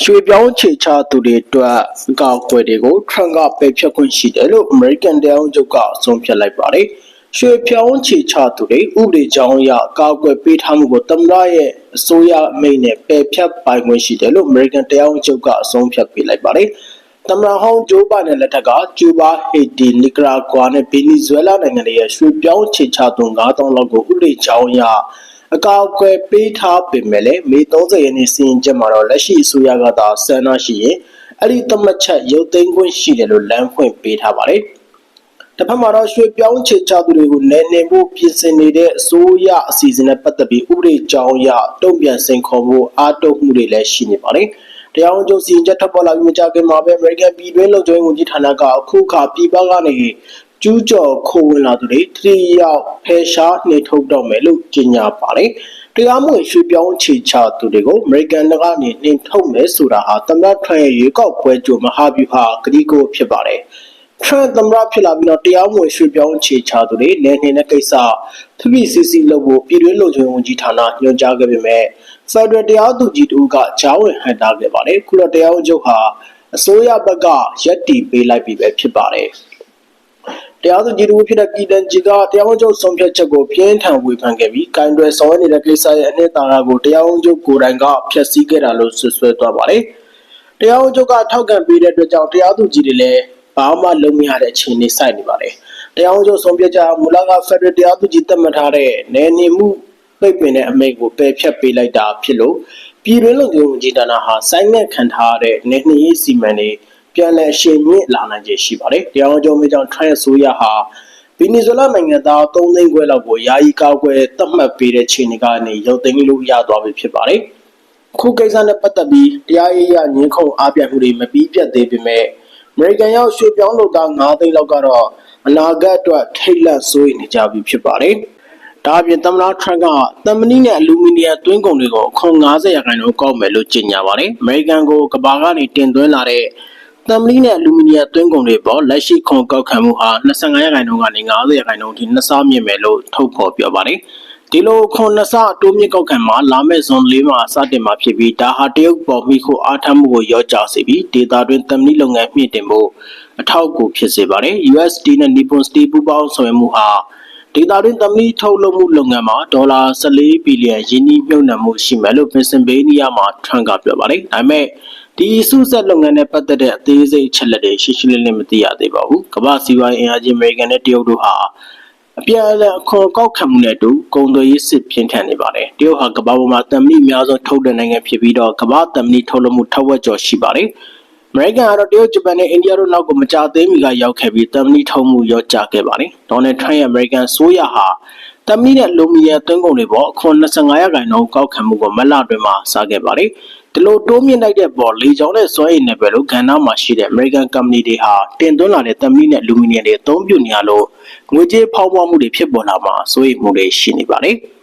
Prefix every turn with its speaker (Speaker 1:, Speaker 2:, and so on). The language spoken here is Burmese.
Speaker 1: ရွှေပြောင်းခြေချသူတွေအတွက်အကောက်အကွယ်တွေကိုထရန့်ကပယ်ဖျက်ခွင့်ရှိတယ်လို့ American တရားရုံးချုပ်ကအဆုံးဖြတ်လိုက်ပါတယ်။ရွှေပြောင်းခြေချသူတွေဥပဒေကြောင်းအရအကောက်အကွယ်ပေးထားမှုကိုသမ္မတရဲ့အစိုးရအမိန့်နဲ့ပယ်ဖျက်ပိုင်ခွင့်ရှိတယ်လို့ American တရားရုံးချုပ်ကအဆုံးဖြတ်ပေးလိုက်ပါတယ်။သမ္မတဟောင်းဂျိုးဘိုင်ဒန်လက်ထက်ကကျူးဘားဟေတီနီကရာဂွာနဲ့ဗင်နီဇွဲလားနိုင်ငံတွေရဲ့ရွှေပြောင်းခြေချသူ9000လောက်ကိုဥပဒေကြောင်းအရ အကောက်အကွယ်ပေးထားပေမဲ့လည်းမေ30ရက်နေ့စီရင်ချက်မှာတော့လက်ရှိအစိုးရကသာဆန္ဒရှိရင်အဲ့ဒီသတ်မှတ်ချက်ရုပ်သိမ်းခွင့်ရှိတယ်လို့လမ်းဖွင့်ပေးထားပါတယ်။တစ်ဖက်မှာတော့ရွှေပြောင်းခြေချသူတွေကိုနယ်နေဖို့ပြင်ဆင်နေတဲ့အစိုးရအစီအစဉ်နဲ့ပတ်သက်ပြီးဥပဒေကြောင်းအရတုံ့ပြန်စိန်ခေါ်ဖို့အားထုတ်မှုတွေလည်းရှိနေပါတယ်။တရားဝင်ကျုပ်စီရင်ချက်ထွက်ပေါ်လာပြီးမကြာခင်မှာပဲ American ပြည်တွင်းလုံခြုံရေးဝန်ကြီးဌာနကအခုခါပြည်ပကနေ ကျူးကျော်ခိုးဝင်လာသူတွေတတိယဖယ်ရှားနှိပ်ထုတ်တော့မယ်လို့ကြေညာပါတယ်။တရားမဝင်ရွှေပြောင်းခြေချသူတွေကို American ကနေနှင်ထုတ်မယ်ဆိုတာဟာသမ္မတထရန့်ရဲ့ရွေးကောက်ပွဲကြိုမဟာဗျူဟာကတိကိုဖြစ်ပါတယ်။ထရန့်သမ္မတဖြစ်လာပြီးတော့တရားမဝင်ရွှေပြောင်းခြေချသူတွေနယ်နှင်တဲ့ကိစ္စဖိဖိစီစီလုပ်ဖို့ပြည်တွင်းလုံခြုံရေးဝန်ကြီးဌာနညွှန်ကြားခဲ့ပေမဲ့ဖက်ဒရယ်တရားသူကြီးတို့ကကြားဝင်ဟန်တာခဲ့ပါတယ်ခုတော့တရားဝင်ချုပ်ဟာအစိုးရဘက်ကရက်တီပေးလိုက်ပြီပဲဖြစ်ပါတယ် တရားသူကြီးတို့ဖြစ်တဲ့ပြည်တန်ကြီးကတရားဝင်ချုပ်ဆုံးဖြတ်ချက်ကိုပြင်းထန်ဝေဖန်ခဲ့ပြီးကင်တွယ်ဆောင်ရွက်နေတဲ့ကိစ္စရဲ့အနှစ်သာရကိုတရားဝင်ချုပ်ကိုယ်တိုင်ကဖျက်ဆီးခဲ့တာလို့ဆွဆွဲသွားပါတယ်တရားဝင်ချုပ်ကထောက်ခံပေးတဲ့အတွက်ကြောင့်တရားသူကြီးတွေလည်းဘာမှလုပ်မရတဲ့အခြေအနေစိုက်နေပါတယ်တရားဝင်ချုပ်ဆုံးဖြတ်ချက်မူလကဖက်ဒရယ်တရားသူကြီးသတ်မှတ်ထားတဲ့နယ်နေမှုပိတ်ပင်တဲ့အမိန့်ကိုပယ်ဖျက်ပေးလိုက်တာဖြစ်လို့ပြည်တွင်းလုံခြုံရေးဝန်ကြီးဌာနဟာစိုင်းမဲ့ခံထားရတဲ့နေနှရေးစီမံတွေ ပြန်လည်ရှင်းမြင့်လာနိုင်ခြေရှိပါတယ်။တရားဝင်ချုပ်မြေကြောင့်ထိုင်းအစိုးရဟာဗီနီဇွဲလားနိုင်ငံသား3သိန်းခွဲလောက်ကိုယာယီကောက်ွယ်သတ်မှတ်ပေးတဲ့ခြေနေကနေရုပ်သိမ်းလို့ရသွားပြီဖြစ်ပါတယ်။ခုကိစ္စနဲ့ပတ်သက်ပြီးတရားရေးရငင်းခုန်အားပြတ်မှုတွေမပြီးပြတ်သေးပေမဲ့အမေရိကန်ရောက်ရွှေပြောင်းလုပ်သား9သိန်းလောက်ကတော့အနာဂတ်အတွက်ထိတ်လန့်စိုးရိမ်နေကြပြီဖြစ်ပါတယ်။ဒါအပြင်သမ္မတထရန့်ကတမနီနဲ့အလူမီနီယံသွင်းကုန်တွေကိုအခွန်90ရာခိုင်နှုန်းကောက်မယ်လို့ကြေညာပါတယ်။အမေရိကန်ကိုကဘာကနေတင်သွင်းလာတဲ့ တမနီနဲ့အလူမီနီယံသွင်းကုန်တွေပေါ်လက်ရှိခွန်ကောက်ခံမှုဟာ25ရာခိုင်နှုန်းကနေ90ရာခိုင်နှုန်းထိနှစ်ဆမြင့်မယ်လို့ထုတ်ဖော်ပြောပါတယ်။ဒီလိုခွန်နှစ်ဆအတိုးမြင့်ကောက်ခံမှာလာမယ့်ဇွန်၄မှာစတင်မှာဖြစ်ပြီးဒါဟာတရုတ်ပေါ်မိခိုအားထားမှုကိုရောကြစေပြီးဒေတာတွင်တမနီလုပ်ငန်းမြင့်တင်ဖို့အထောက်အကူဖြစ်စေပါတယ်။ USD နဲ့ Nippon Steel ပူးပေါင်းဆောင်ရွက်မှုဟာဒေတာတွင်သမီးထုတ်လုပ်မှုလုပ်ငန်းမှာဒေါ်လာ14ဘီလီယံယင်းနှိမ့်မြုပ်နှံမှုရှိမယ်လို့ပင်စင်ဘေးနီးယားမှာထရန့်ကပြောပါတယ်။ဒါပေမဲ့ ဒီစုဆက်လုပ်ငန်းနဲ့ပတ်သက်တဲ့အသေးစိတ်အချက်လက်တွေရှင်းရှင်းလင်းလင်းမသိရသေးပါဘူး။ကမ္ဘာစီးပွားရေးအင်အားကြီးအမေရိကန်နဲ့တရုတ်တို့ဟာအပြန်အလှန်အခွန်ကောက်ခံမှုနဲ့အတူကုန်သွယ်ရေးစစ်ပြင်းထန်နေပါတယ်။တရုတ်ဟာကမ္ဘာပေါ်မှာတမီအများဆုံးထုတ်တဲ့နိုင်ငံဖြစ်ပြီးတော့ကမ္ဘာတမီထုတ်လုပ်မှုထက်ဝက်ကျော်ရှိပါတယ်။အမေရိကန်ကတော့တရုတ်ဂျပန်နဲ့အိန္ဒိယတို့နောက်ကိုမကြသေးမီကရောက်ခဲ့ပြီးတမီထုံမှုရောကြခဲ့ပါတယ်။ဒေါ်နယ်ထရန့်ရဲ့အမေရိကန်ဆိုးရဟာ တမီနဲ့လူမီယံသွင်းကုန်တွေပေါ်အခွန်25ရာခိုင်နှုန်းကောက်ခံမှုကိုမလအတွင်းမှာစားခဲ့ပါတယ်။ဒီလိုတိုးမြင့်လိုက်တဲ့ပေါ်လေကြောင်းနဲ့စွမ်းရည်နယ်ပယ်လို့ကဏ္ဍမှာရှိတဲ့ American Company တွေဟာတင်သွင်းလာတဲ့တမီနဲ့လူမီနီယံတွေအသုံးပြုနေရလို့ငွေကြေးဖောက်ပွားမှုတွေဖြစ်ပေါ်လာမှာစိုးရိမ်မှုတွေရှိနေပါတယ်။